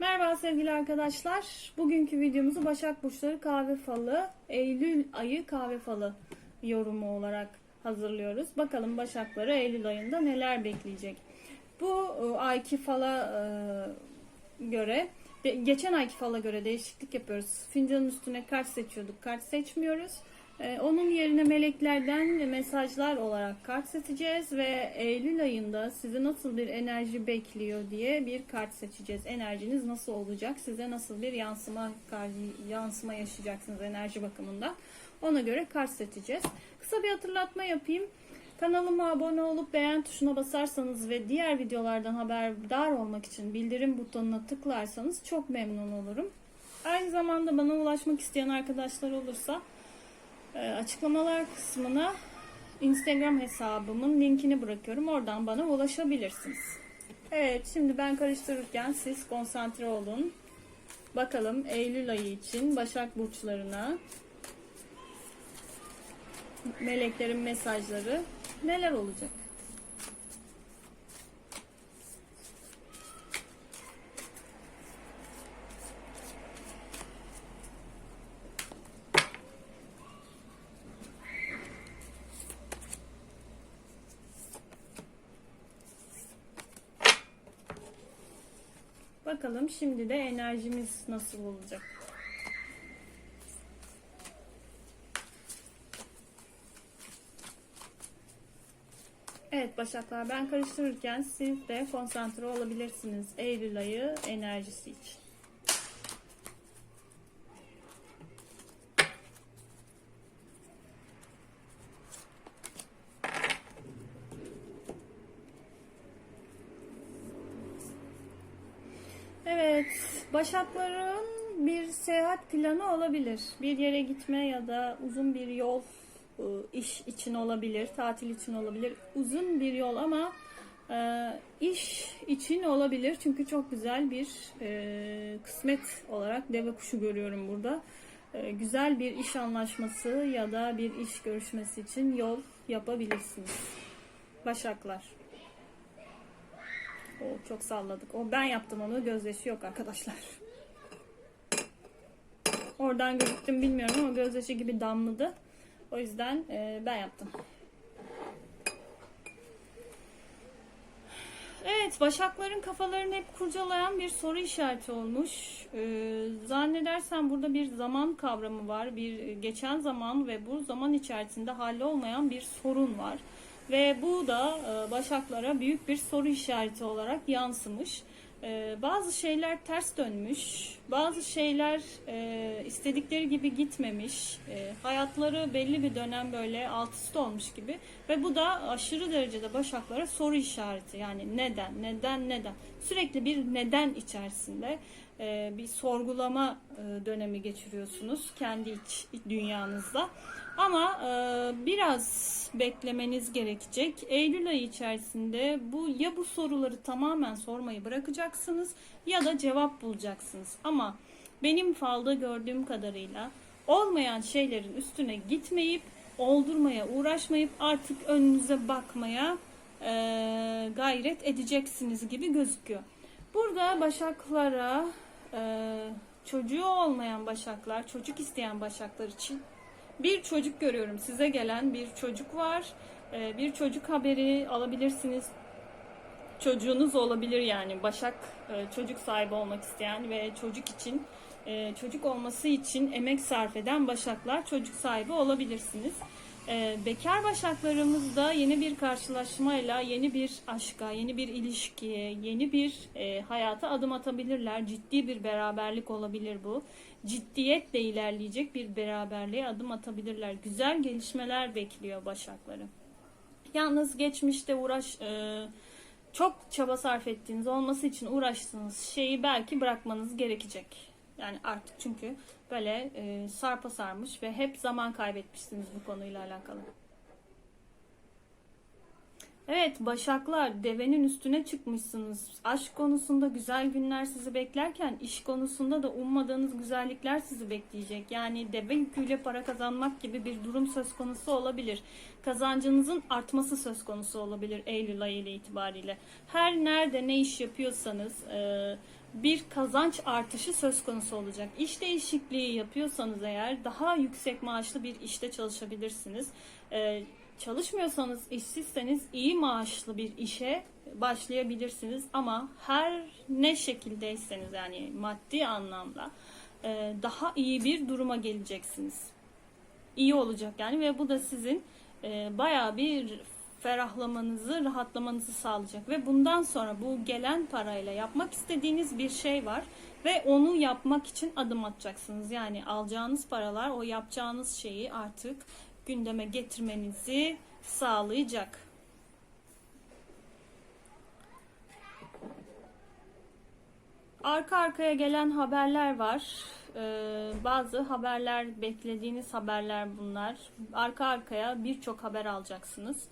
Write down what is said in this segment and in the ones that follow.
Merhaba sevgili arkadaşlar. Bugünkü videomuzu Başak Burçları Kahve Falı, Eylül ayı Kahve Falı yorumu olarak hazırlıyoruz. Bakalım Başakları Eylül ayında neler bekleyecek. Bu e, ayki fala e, göre, geçen ayki fala göre değişiklik yapıyoruz. Fincanın üstüne kart seçiyorduk, kart seçmiyoruz. E, Onun yerine meleklerden mesajlar olarak kart seçeceğiz ve Eylül ayında sizi nasıl bir enerji bekliyor diye bir kart seçeceğiz. Enerjiniz nasıl olacak? Size nasıl bir yansıma yansıma yaşayacaksınız enerji bakımından? Ona göre kart seçeceğiz. Kısa bir hatırlatma yapayım. Kanalıma abone olup beğen tuşuna basarsanız ve diğer videolardan haberdar olmak için bildirim butonuna tıklarsanız çok memnun olurum. Aynı zamanda bana ulaşmak isteyen arkadaşlar olursa açıklamalar kısmına Instagram hesabımın linkini bırakıyorum. Oradan bana ulaşabilirsiniz. Evet, şimdi ben karıştırırken siz konsantre olun. Bakalım Eylül ayı için Başak burçlarına meleklerin mesajları neler olacak? Bakalım şimdi de enerjimiz nasıl olacak? Evet Başaklar ben karıştırırken siz de konsantre olabilirsiniz Eylül ayı enerjisi için. Evet, Başakların bir seyahat planı olabilir. Bir yere gitme ya da uzun bir yol e, iş için olabilir, tatil için olabilir. Uzun bir yol ama e, iş için olabilir. Çünkü çok güzel bir e, kısmet olarak deve kuşu görüyorum burada. Güzel bir iş anlaşması ya da bir iş görüşmesi için yol yapabilirsiniz. Başaklar. O çok salladık. O ben yaptım onu. Gözyaşı yok arkadaşlar. Oradan gözüktüm bilmiyorum ama gözyaşı gibi damladı. O yüzden e, ben yaptım. Evet, Başakların kafalarını hep kurcalayan bir soru işareti olmuş. Ee, zannedersem burada bir zaman kavramı var. Bir geçen zaman ve bu zaman içerisinde hallolmayan bir sorun var. Ve bu da e, Başaklara büyük bir soru işareti olarak yansımış. Ee, bazı şeyler ters dönmüş, bazı şeyler e, istedikleri gibi gitmemiş, e, hayatları belli bir dönem böyle alt üst olmuş gibi ve bu da aşırı derecede Başaklara soru işareti yani neden, neden, neden sürekli bir neden içerisinde e, bir sorgulama e, dönemi geçiriyorsunuz kendi iç dünyanızda. Ama e, biraz beklemeniz gerekecek. Eylül ayı içerisinde bu ya bu soruları tamamen sormayı bırakacaksınız ya da cevap bulacaksınız. Ama benim falda gördüğüm kadarıyla olmayan şeylerin üstüne gitmeyip oldurmaya uğraşmayıp artık önünüze bakmaya e, gayret edeceksiniz gibi gözüküyor. Burada başaklara e, çocuğu olmayan başaklar, çocuk isteyen başaklar için bir çocuk görüyorum. Size gelen bir çocuk var. Ee, bir çocuk haberi alabilirsiniz. Çocuğunuz olabilir yani. Başak e, çocuk sahibi olmak isteyen ve çocuk için e, çocuk olması için emek sarf eden başaklar çocuk sahibi olabilirsiniz. Ee, Bekar başaklarımız da yeni bir karşılaşmayla, yeni bir aşka, yeni bir ilişkiye, yeni bir e, hayata adım atabilirler. Ciddi bir beraberlik olabilir bu. Ciddiyetle ilerleyecek bir beraberliğe adım atabilirler. Güzel gelişmeler bekliyor başakları. Yalnız geçmişte uğraş e, çok çaba sarf ettiğiniz olması için uğraştığınız şeyi belki bırakmanız gerekecek. Yani artık çünkü böyle e, sarpa sarmış ve hep zaman kaybetmişsiniz bu konuyla alakalı. Evet Başaklar devenin üstüne çıkmışsınız. Aşk konusunda güzel günler sizi beklerken iş konusunda da ummadığınız güzellikler sizi bekleyecek. Yani deve yüküyle para kazanmak gibi bir durum söz konusu olabilir. Kazancınızın artması söz konusu olabilir Eylül ayı ile itibariyle. Her nerede ne iş yapıyorsanız e, bir kazanç artışı söz konusu olacak. İş değişikliği yapıyorsanız eğer daha yüksek maaşlı bir işte çalışabilirsiniz. Çalışmıyorsanız, işsizseniz iyi maaşlı bir işe başlayabilirsiniz. Ama her ne şekildeyseniz yani maddi anlamda e, daha iyi bir duruma geleceksiniz. İyi olacak yani ve bu da sizin e, bayağı bir ferahlamanızı, rahatlamanızı sağlayacak ve bundan sonra bu gelen parayla yapmak istediğiniz bir şey var ve onu yapmak için adım atacaksınız. Yani alacağınız paralar o yapacağınız şeyi artık gündeme getirmenizi sağlayacak. Arka arkaya gelen haberler var. Ee, bazı haberler, beklediğiniz haberler bunlar. Arka arkaya birçok haber alacaksınız.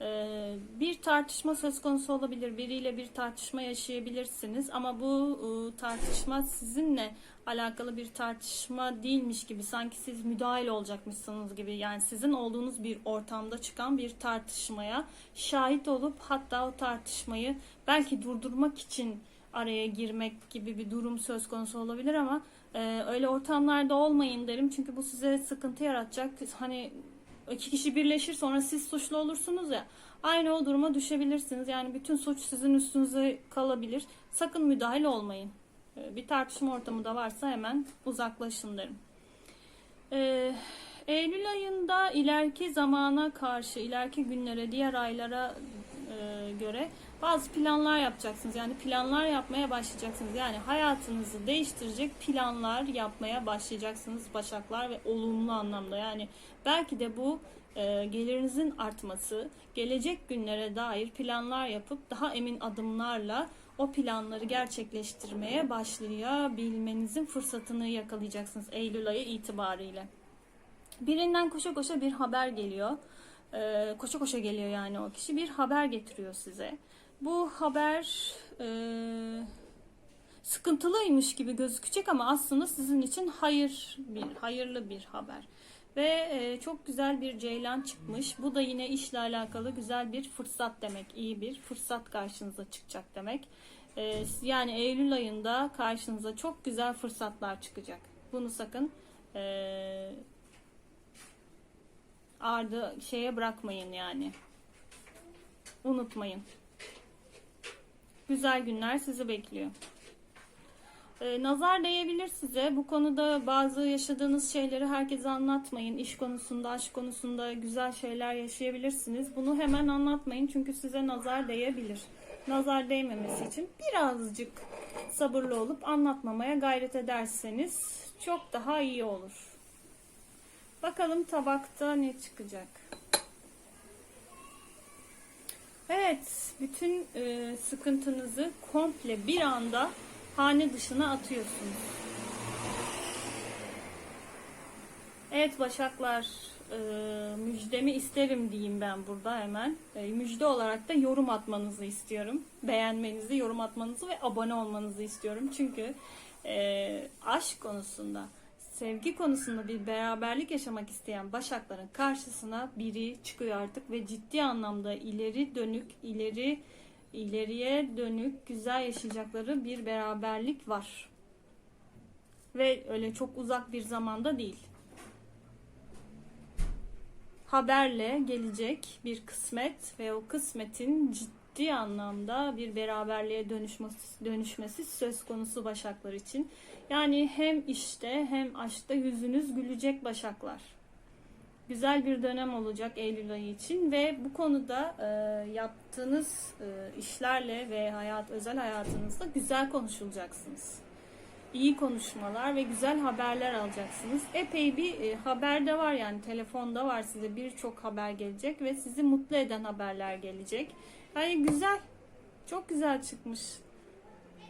Ee, bir tartışma söz konusu olabilir. Biriyle bir tartışma yaşayabilirsiniz. Ama bu e, tartışma sizinle alakalı bir tartışma değilmiş gibi. Sanki siz müdahil olacakmışsınız gibi. Yani sizin olduğunuz bir ortamda çıkan bir tartışmaya şahit olup hatta o tartışmayı belki durdurmak için araya girmek gibi bir durum söz konusu olabilir ama e, öyle ortamlarda olmayın derim. Çünkü bu size sıkıntı yaratacak. Hani iki kişi birleşir sonra siz suçlu olursunuz ya. Aynı o duruma düşebilirsiniz. Yani bütün suç sizin üstünüze kalabilir. Sakın müdahil olmayın. E, bir tartışma ortamı da varsa hemen uzaklaşın derim. E, Eylül ayında ileriki zamana karşı, ileriki günlere, diğer aylara e, göre bazı planlar yapacaksınız. Yani planlar yapmaya başlayacaksınız. Yani hayatınızı değiştirecek planlar yapmaya başlayacaksınız Başaklar ve olumlu anlamda. Yani belki de bu e, gelirinizin artması, gelecek günlere dair planlar yapıp daha emin adımlarla o planları gerçekleştirmeye başlayabilmenizin fırsatını yakalayacaksınız Eylül ayı itibariyle. Birinden koşa koşa bir haber geliyor. Ee, koşa koşa geliyor yani o kişi bir haber getiriyor size. Bu haber e, sıkıntılıymış gibi gözükecek ama aslında sizin için hayır bir hayırlı bir haber. Ve e, çok güzel bir ceylan çıkmış. Bu da yine işle alakalı güzel bir fırsat demek. iyi bir fırsat karşınıza çıkacak demek. E, yani Eylül ayında karşınıza çok güzel fırsatlar çıkacak. Bunu sakın e, ardı şeye bırakmayın yani. Unutmayın. Güzel günler sizi bekliyor. Ee, nazar değebilir size. Bu konuda bazı yaşadığınız şeyleri herkese anlatmayın. İş konusunda, aşk konusunda güzel şeyler yaşayabilirsiniz. Bunu hemen anlatmayın çünkü size nazar değebilir. Nazar değmemesi için birazcık sabırlı olup anlatmamaya gayret ederseniz çok daha iyi olur. Bakalım tabakta ne çıkacak. Evet, bütün e, sıkıntınızı komple bir anda hane dışına atıyorsunuz. Evet Başaklar, e, müjdemi isterim diyeyim ben burada hemen. E, müjde olarak da yorum atmanızı istiyorum. Beğenmenizi, yorum atmanızı ve abone olmanızı istiyorum. Çünkü e, aşk konusunda sevgi konusunda bir beraberlik yaşamak isteyen başakların karşısına biri çıkıyor artık ve ciddi anlamda ileri dönük, ileri ileriye dönük güzel yaşayacakları bir beraberlik var. Ve öyle çok uzak bir zamanda değil. Haberle gelecek bir kısmet ve o kısmetin ciddi anlamda bir beraberliğe dönüşmesi, dönüşmesi söz konusu başaklar için. Yani hem işte hem aşkta yüzünüz gülecek başaklar. Güzel bir dönem olacak Eylül ayı için ve bu konuda e, yaptığınız e, işlerle ve hayat özel hayatınızda güzel konuşulacaksınız. İyi konuşmalar ve güzel haberler alacaksınız. Epey bir e, haber de var yani telefonda var size birçok haber gelecek ve sizi mutlu eden haberler gelecek. Yani güzel, çok güzel çıkmış.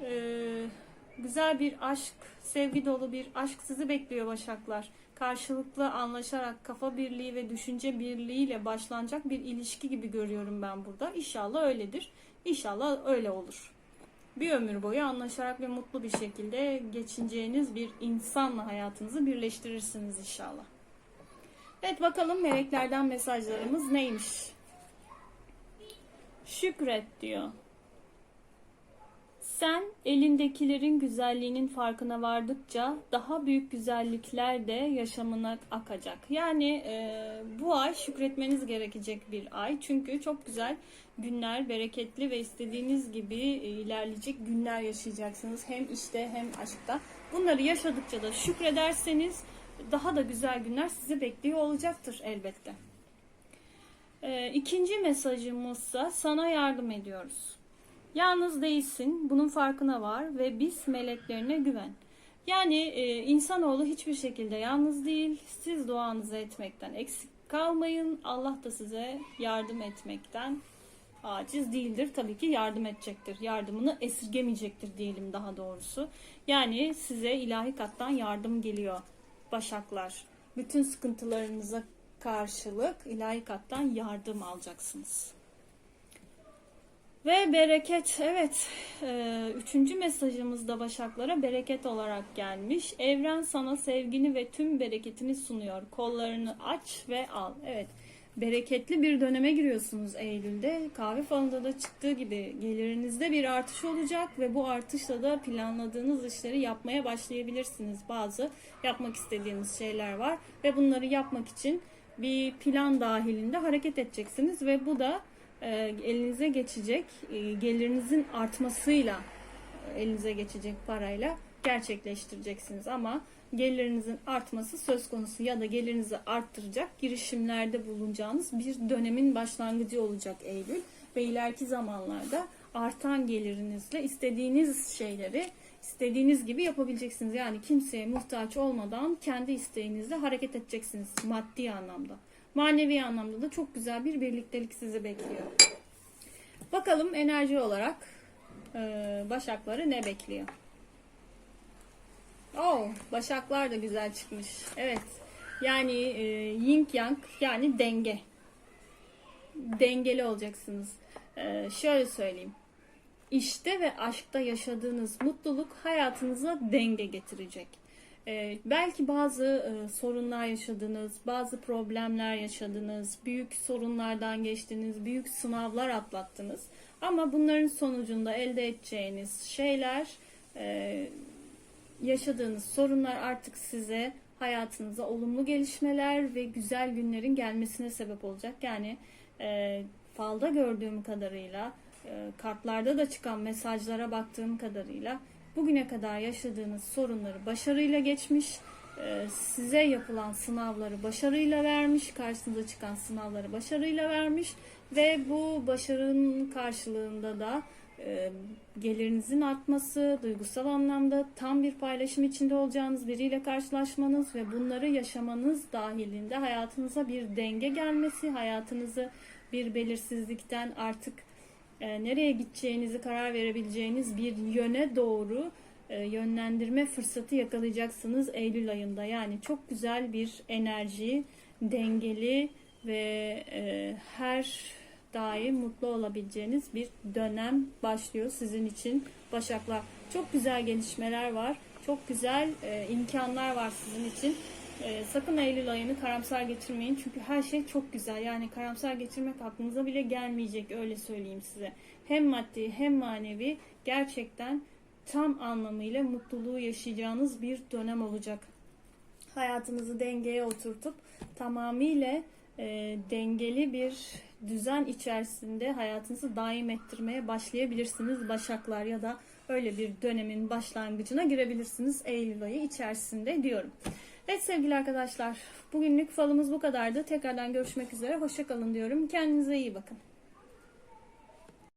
Eee güzel bir aşk, sevgi dolu bir aşk sizi bekliyor Başaklar. karşılıklı anlaşarak kafa birliği ve düşünce birliğiyle başlanacak bir ilişki gibi görüyorum ben burada. İnşallah öyledir. İnşallah öyle olur. Bir ömür boyu anlaşarak ve mutlu bir şekilde geçineceğiniz bir insanla hayatınızı birleştirirsiniz inşallah. Evet bakalım meleklerden mesajlarımız neymiş? Şükret diyor. Sen elindekilerin güzelliğinin farkına vardıkça daha büyük güzellikler de yaşamına akacak. Yani e, bu ay şükretmeniz gerekecek bir ay. Çünkü çok güzel günler, bereketli ve istediğiniz gibi e, ilerleyecek günler yaşayacaksınız. Hem işte hem aşkta. Bunları yaşadıkça da şükrederseniz daha da güzel günler sizi bekliyor olacaktır elbette. E, ikinci mesajımızsa sana yardım ediyoruz. Yalnız değilsin, bunun farkına var ve biz meleklerine güven. Yani e, insanoğlu hiçbir şekilde yalnız değil. Siz duanızı etmekten eksik kalmayın. Allah da size yardım etmekten aciz değildir. Tabii ki yardım edecektir. Yardımını esirgemeyecektir diyelim daha doğrusu. Yani size ilahi kattan yardım geliyor başaklar. Bütün sıkıntılarınıza karşılık ilahi kattan yardım alacaksınız. Ve bereket, evet. Ee, üçüncü mesajımız da Başaklara bereket olarak gelmiş. Evren sana sevgini ve tüm bereketini sunuyor. Kollarını aç ve al. Evet. Bereketli bir döneme giriyorsunuz Eylül'de. Kahve falında da çıktığı gibi gelirinizde bir artış olacak ve bu artışla da planladığınız işleri yapmaya başlayabilirsiniz. Bazı yapmak istediğiniz şeyler var ve bunları yapmak için bir plan dahilinde hareket edeceksiniz ve bu da e, elinize geçecek e, gelirinizin artmasıyla e, elinize geçecek parayla gerçekleştireceksiniz ama gelirinizin artması söz konusu ya da gelirinizi arttıracak girişimlerde bulunacağınız bir dönemin başlangıcı olacak Eylül ve ileriki zamanlarda artan gelirinizle istediğiniz şeyleri istediğiniz gibi yapabileceksiniz. Yani kimseye muhtaç olmadan kendi isteğinizle hareket edeceksiniz maddi anlamda. Manevi anlamda da çok güzel bir birliktelik sizi bekliyor. Bakalım enerji olarak e, Başakları ne bekliyor? Oh, Başaklar da güzel çıkmış. Evet. Yani e, yin yang yani denge. Dengeli olacaksınız. E, şöyle söyleyeyim. İşte ve aşkta yaşadığınız mutluluk hayatınıza denge getirecek. Ee, belki bazı e, sorunlar yaşadınız, bazı problemler yaşadınız, büyük sorunlardan geçtiniz, büyük sınavlar atlattınız. Ama bunların sonucunda elde edeceğiniz şeyler, e, yaşadığınız sorunlar artık size hayatınıza olumlu gelişmeler ve güzel günlerin gelmesine sebep olacak. Yani e, falda gördüğüm kadarıyla, e, kartlarda da çıkan mesajlara baktığım kadarıyla bugüne kadar yaşadığınız sorunları başarıyla geçmiş, e, size yapılan sınavları başarıyla vermiş, karşınıza çıkan sınavları başarıyla vermiş ve bu başarının karşılığında da e, gelirinizin artması, duygusal anlamda tam bir paylaşım içinde olacağınız biriyle karşılaşmanız ve bunları yaşamanız dahilinde hayatınıza bir denge gelmesi, hayatınızı bir belirsizlikten artık e, nereye gideceğinizi karar verebileceğiniz bir yöne doğru e, yönlendirme fırsatı yakalayacaksınız Eylül ayında. Yani çok güzel bir enerji, dengeli ve e, her daim mutlu olabileceğiniz bir dönem başlıyor sizin için Başaklar. Çok güzel gelişmeler var. Çok güzel e, imkanlar var sizin için. E, sakın Eylül ayını karamsar geçirmeyin. Çünkü her şey çok güzel. Yani karamsar geçirmek aklınıza bile gelmeyecek öyle söyleyeyim size. Hem maddi hem manevi gerçekten tam anlamıyla mutluluğu yaşayacağınız bir dönem olacak. Hayatınızı dengeye oturtup tamamıyla e, dengeli bir düzen içerisinde hayatınızı daim ettirmeye başlayabilirsiniz Başaklar ya da öyle bir dönemin başlangıcına girebilirsiniz Eylül ayı içerisinde diyorum. Evet sevgili arkadaşlar bugünlük falımız bu kadardı. Tekrardan görüşmek üzere. Hoşçakalın diyorum. Kendinize iyi bakın.